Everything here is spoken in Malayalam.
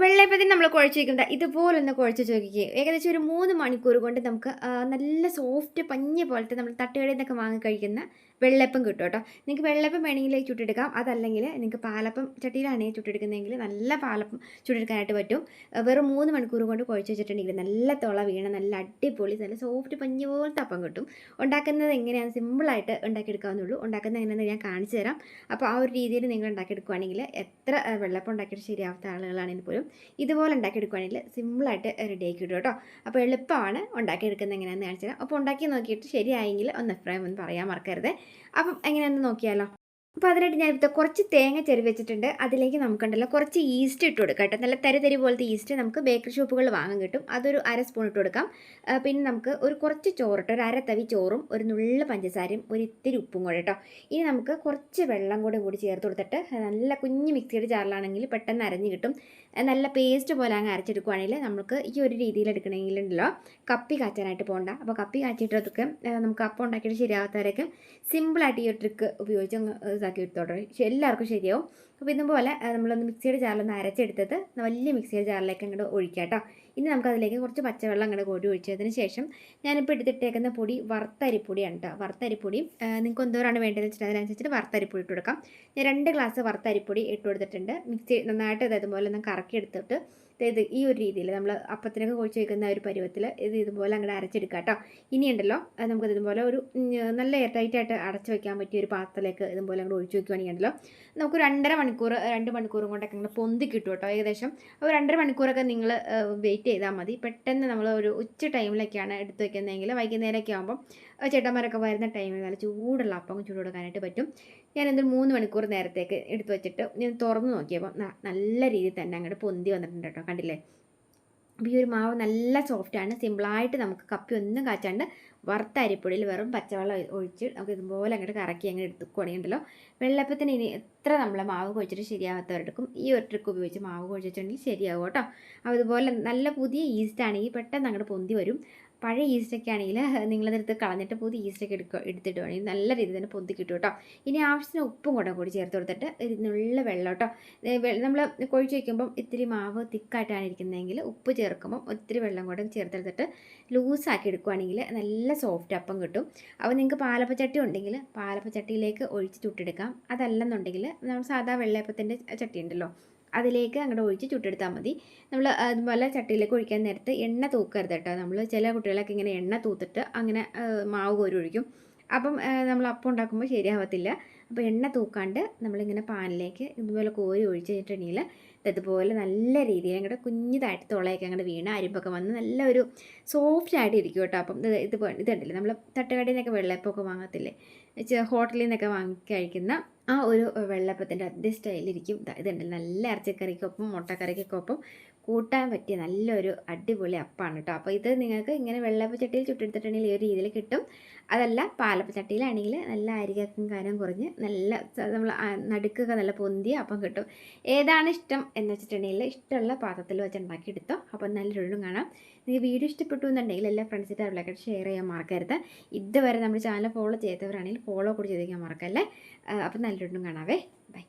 വെള്ളയപ്പത്തിന് നമ്മൾ കുഴച്ച് വയ്ക്കുന്നത് ഇതുപോലെ ഒന്ന് കുഴച്ച് ചോദിക്കുക ഏകദേശം ഒരു മൂന്ന് മണിക്കൂർ കൊണ്ട് നമുക്ക് നല്ല സോഫ്റ്റ് പഞ്ഞ പോലത്തെ നമ്മൾ തട്ടുകടയിൽ നിന്നൊക്കെ വാങ്ങി കഴിക്കുന്ന വെള്ളപ്പം കിട്ടും കേട്ടോ. നിങ്ങൾക്ക് വെള്ളപ്പം വേണമെങ്കിൽ ചുട്ടെടുക്കാം. അതല്ലെങ്കിൽ നിങ്ങൾക്ക് പാലപ്പം ചട്ടിയിലാണെങ്കിൽ ചുട്ടെടുക്കുന്നതെങ്കിൽ നല്ല പാലപ്പം ചുട്ടെടുക്കാനായിട്ട് പറ്റും. വെറും മൂന്ന് മണിക്കൂർ കൊണ്ട് കുഴച്ച് വെച്ചിട്ടുണ്ടെങ്കിൽ നല്ല തുള വീണ നല്ല അടിപൊളി നല്ല സോഫ്റ്റ് പഞ്ഞ പോലത്തെ അപ്പം കിട്ടും. ഉണ്ടാക്കുന്നത് എങ്ങനെയാണ് സിമ്പിളായിട്ട് ഉണ്ടാക്കിയെടുക്കാവുന്നുള്ളൂ ഉണ്ടാക്കുന്നത് എങ്ങനെയാണെന്ന് ഞാൻ കാണിച്ചു തരാം. അപ്പോൾ ആ ഒരു രീതിയിൽ നിങ്ങൾ ഉണ്ടാക്കിയെടുക്കുകയാണെങ്കിൽ എത്ര വെള്ളപ്പം ഉണ്ടാക്കിയിട്ട് ശരിയാവാത്ത ആളുകളാണെങ്കിൽ പോലും ഇതുപോലെ ഉണ്ടാക്കിയെടുക്കുകയാണെങ്കിൽ സിമ്പിളായിട്ട് റെഡി ആക്കി കിട്ടും കേട്ടോ. അപ്പോൾ എളുപ്പമാണ് ഉണ്ടാക്കിയെടുക്കുന്നത് എങ്ങനെയാണെന്ന് കാണിച്ചു തരാം അപ്പോൾ ഉണ്ടാക്കി നോക്കിയിട്ട് ശരിയായെങ്കിൽ ഒന്ന് അഭിപ്രായം ഒന്ന് പറയാൻ മറക്കരുത്. അപ്പം എങ്ങനെയാണെന്ന് നോക്കിയാലോ? അപ്പോൾ അതിനായിട്ട് ഞാനിപ്പോൾ കുറച്ച് തേങ്ങ ചെരുവ് വെച്ചിട്ടുണ്ട്. അതിലേക്ക് നമുക്കുണ്ടല്ലോ കുറച്ച് ഈസ്റ്റ് ഇട്ട് കൊടുക്കാം കേട്ടോ. നല്ല തരിതരി തരി പോലത്തെ ഈസ്റ്റ് നമുക്ക് ബേക്കറി ഷോപ്പുകളിൽ വാങ്ങാൻ കിട്ടും. അതൊരു അര സ്പൂൺ ഇട്ട് കൊടുക്കാം. പിന്നെ നമുക്ക് ഒരു കുറച്ച് ചോറിട്ട് ഒരു അര തവി ചോറും ഒരു നുള്ള പഞ്ചസാരയും ഒരു ഇത്തിരി ഉപ്പും കൂടെ കേട്ടോ. ഇനി നമുക്ക് കുറച്ച് വെള്ളം കൂടെ കൂടി ചേർത്ത് കൊടുത്തിട്ട് നല്ല കുഞ്ഞ് മിക്സിയുടെ ചാറിലാണെങ്കിൽ പെട്ടെന്ന് അരഞ്ഞ് കിട്ടും. നല്ല പേസ്റ്റ് പോലെ അങ്ങ് അരച്ചെടുക്കുവാണെങ്കിൽ നമുക്ക് ഈ ഒരു രീതിയിൽ എടുക്കണമെങ്കിലുണ്ടല്ലോ. കപ്പി കാച്ചാനായിട്ട് പോകണ്ട. അപ്പോൾ കപ്പി കാച്ചിട്ടതൊക്കെ നമുക്ക് അപ്പം ഉണ്ടാക്കിയിട്ട് ശരിയാവാത്തവരൊക്കെ സിമ്പിളായിട്ട് ഈ ഒരു ട്രിക്ക് ഉപയോഗിച്ച് ഇതാക്കി എടുത്തോട്ടെ എല്ലാവർക്കും ശരിയാവും. അപ്പോൾ ഇതുപോലെ നമ്മളൊന്ന് മിക്സിയുടെ ജാറിലൊന്ന് അരച്ചെടുത്തത് വലിയ മിക്സിയുടെ ജാറിലേക്ക് അങ്ങോട്ട് ഒഴിക്കാം കേട്ടോ. ഇനി നമുക്കതിലേക്ക് കുറച്ച് പച്ചവെള്ളം അങ്ങോട്ട് കോരി ഒഴിച്ചതിന് ശേഷം ഞാനിപ്പോൾ എടുത്തിട്ടേക്കുന്ന പൊടി വറുത്തരിപ്പൊടിയാണ് കേട്ടോ. വറുത്തരിപ്പൊടിയും ആ, നിങ്ങൾക്ക് എന്തോരാണ് വേണ്ടതെന്ന് വെച്ചിട്ട് അതിനനുസരിച്ചിട്ട് വറുത്തരിപ്പൊടി ഇട്ട് കൊടുക്കാം. ഞാൻ രണ്ട് ഗ്ലാസ് വറുത്തരിപ്പൊടി ഇട്ട് കൊടുത്തിട്ടുണ്ട്. മിക്സി നന്നായിട്ട് അതേപോലെ ഒന്ന് കറക്കി എടുത്തിട്ട് ഇത് ഈ ഒരു രീതിയിൽ നമ്മൾ അപ്പത്തിനൊക്കെ കുഴിച്ച് വയ്ക്കുന്ന ഒരു പരുവത്തിൽ ഇത് ഇതുപോലെ അങ്ങോട്ട് അരച്ചെടുക്കുക കേട്ടോ ഇനിയുണ്ടല്ലോ നമുക്ക് ഇതുപോലെ ഒരു നല്ല എയർ ടൈറ്റ് ആയിട്ട് അടച്ചു വെക്കാൻ പറ്റിയ ഒരു പാത്രത്തിലേക്ക് ഇതുപോലെ അങ്ങോട്ട് ഒഴിച്ച് വെക്കുകയാണെങ്കിൽ ഉണ്ടല്ലോ നമുക്ക് രണ്ടര മണിക്കൂർ രണ്ട് മണിക്കൂറും കൊണ്ടൊക്കെ അങ്ങനെ പൊന്തി കിട്ടും കേട്ടോ ഏകദേശം അപ്പോൾ രണ്ടര മണിക്കൂറൊക്കെ നിങ്ങൾ വെയിറ്റ് ചെയ്താൽ മതി. പെട്ടെന്ന് നമ്മൾ ഒരു ഉച്ച ടൈമിലൊക്കെയാണ് എടുത്ത് വയ്ക്കുന്നതെങ്കിൽ വൈകുന്നേരമൊക്കെ ആകുമ്പം ചേട്ടന്മാരൊക്കെ വരുന്ന ടൈമിൽ നല്ല ചൂടുള്ള അപ്പം ചൂട് കൊടുക്കാനായിട്ട് പറ്റും. ഞാൻ എന്തൊരു മൂന്ന് മണിക്കൂർ നേരത്തേക്ക് എടുത്തു വെച്ചിട്ട് ഞാൻ തുറന്ന് നോക്കിയപ്പോൾ നല്ല രീതിയിൽ തന്നെ അങ്ങോട്ട് പൊന്തി വന്നിട്ടുണ്ട് കേട്ടോ. കണ്ടില്ലേ? അപ്പോൾ ഈ ഒരു മാവ് നല്ല സോഫ്റ്റാണ് സിമ്പിളായിട്ട് നമുക്ക് കപ്പി ഒന്നും കാച്ചാണ്ട് വറുത്ത അരിപ്പൊടിയിൽ വെറും പച്ചവെള്ളം ഒഴിച്ച് നമുക്ക് ഇതുപോലെ അങ്ങോട്ട് കറക്കി അങ്ങനെ എടുത്തുകൊണ്ടെങ്കിലോ വെള്ളപ്പത്തിന് ഇനി എത്ര നമ്മൾ മാവ് കുഴിച്ചിട്ട് ശരിയാവാത്തവരെടുക്കും ഈ ഒരു ട്രിക്ക് ഉപയോഗിച്ച് മാവ് കുഴിച്ചിട്ടുണ്ടെങ്കിൽ ശരിയാവും കേട്ടോ. അപ്പോൾ ഇതുപോലെ നല്ല പുതിയ ഈസ്റ്റ് ഈ പെട്ടെന്ന് അങ്ങോട്ട് പൊന്തി വരും. പഴയ ഈസ്റ്റൊക്കെ ആണെങ്കിൽ നിങ്ങളതെടുത്ത് കളഞ്ഞിട്ട് പുതിയ ഈസ്റ്റൊക്കെ എടുക്കുക എടുത്തിട്ട് വേണം. നല്ല രീതിയിൽ തന്നെ പൊന്തി കിട്ടും കേട്ടോ. ഇനി ആവശ്യത്തിന് ഉപ്പും കൂടെ കൂടി ചേർത്ത് കൊടുത്തിട്ട് ഇതിനുള്ള വെള്ളം കേട്ടോ. നമ്മൾ കുഴിച്ച് വയ്ക്കുമ്പം ഇത്തിരി മാവ് തിക്കായിട്ടാണ് ഇരിക്കുന്നതെങ്കിൽ ഉപ്പ് ചേർക്കുമ്പം ഒത്തിരി വെള്ളം കൂടെ ചേർത്തെടുത്തിട്ട് ലൂസാക്കി എടുക്കുകയാണെങ്കിൽ നല്ല സോഫ്റ്റ് അപ്പം കിട്ടും. അപ്പോൾ നിങ്ങൾക്ക് പാലപ്പച്ചട്ടി ഉണ്ടെങ്കിൽ പാലപ്പച്ചട്ടിയിലേക്ക് ഒഴിച്ച് ചുട്ടെടുക്കാം. അതല്ലെന്നുണ്ടെങ്കിൽ നമ്മൾ സാധാ വെള്ളയപ്പത്തിന്റെ ചട്ടി ഉണ്ടല്ലോ. അതിലേക്ക് അങ്ങോട്ട് ഒഴിച്ച് ചുട്ടെടുത്താൽ മതി. നമ്മൾ അതുപോലെ ചട്ടിയിലേക്ക് ഒഴിക്കാൻ നേരത്ത് എണ്ണ തൂക്കരുത് കേട്ടോ. നമ്മൾ ചില കുട്ടികളൊക്കെ ഇങ്ങനെ എണ്ണ തൂത്തിട്ട് അങ്ങനെ മാവ് കോരി ഒഴിക്കും. അപ്പം നമ്മൾ അപ്പം ഉണ്ടാക്കുമ്പോൾ ശരിയാവത്തില്ല. അപ്പോൾ എണ്ണ തൂക്കാണ്ട് നമ്മളിങ്ങനെ പാനിലേക്ക് ഇതുപോലെ കോരി ഒഴിച്ച് കഴിഞ്ഞിട്ടുണ്ടെങ്കിൽ ഇതുപോലെ നല്ല രീതിയിൽ അങ്ങോട്ട് കുഞ്ഞിതായിട്ട് തുളയൊക്കെ അങ്ങോട്ട് വീണ് അരിമ്പൊക്കെ വന്ന് നല്ല ഒരു സോഫ്റ്റ് ആയിട്ട് ഇരിക്കും കേട്ടോ. അപ്പം ഇത് ഇത് ഇതുണ്ടല്ലേ? നമ്മൾ തട്ടുകടയിൽ നിന്നൊക്കെ വെള്ളപ്പൊക്കെ വാങ്ങത്തില്ലേ? ഹോട്ടലിൽ നിന്നൊക്കെ വാങ്ങി കഴിക്കുന്ന ആ ഒരു വെള്ളപ്പത്തിന്റെ അതേ സ്റ്റൈലിരിക്കും ഇതുണ്ട്. നല്ല ഇറച്ചിക്കറിക്കൊപ്പം മുട്ടക്കറിക്കൊപ്പം കൂട്ടാൻ പറ്റിയ നല്ലൊരു അടിപൊളി അപ്പമാണ് കേട്ടോ അപ്പോൾ ഇത് നിങ്ങൾക്ക് ഇങ്ങനെ വെള്ളയപ്പ ചട്ടിയിൽ ചുട്ടെടുത്തിട്ടുണ്ടെങ്കിൽ ഈ ഒരു രീതിയിൽ കിട്ടും. അതല്ല പാലപ്പ ചട്ടിയിലാണെങ്കിൽ നല്ല അരികക്കും കാരം കുറഞ്ഞ് നല്ല നമ്മൾ നടുക്കൊക്കെ നല്ല പൊന്തിയ അപ്പം കിട്ടും. ഏതാണ് ഇഷ്ടം എന്ന് വെച്ചിട്ടുണ്ടെങ്കിൽ ഇഷ്ടമുള്ള പാത്രത്തിൽ വെച്ച് ഉണ്ടാക്കിയെടുത്തോ. അപ്പം നല്ല രുളും കാണാം. നിങ്ങൾക്ക് വീഡിയോ ഇഷ്ടപ്പെട്ടു എന്നുണ്ടെങ്കിൽ എല്ലാ ഫ്രണ്ട്സിന്റെ അറിവിലൊക്കെ ഷെയർ ചെയ്യാൻ മറക്കരുത്. ഇതുവരെ നമ്മുടെ ചാനൽ ഫോളോ ചെയ്തവരാണെങ്കിൽ ഫോളോ കൂടി ചെയ്തിരിക്കാൻ മറക്കല്ലേ? അപ്പം നല്ല രുഴും കാണാവേ. ബൈ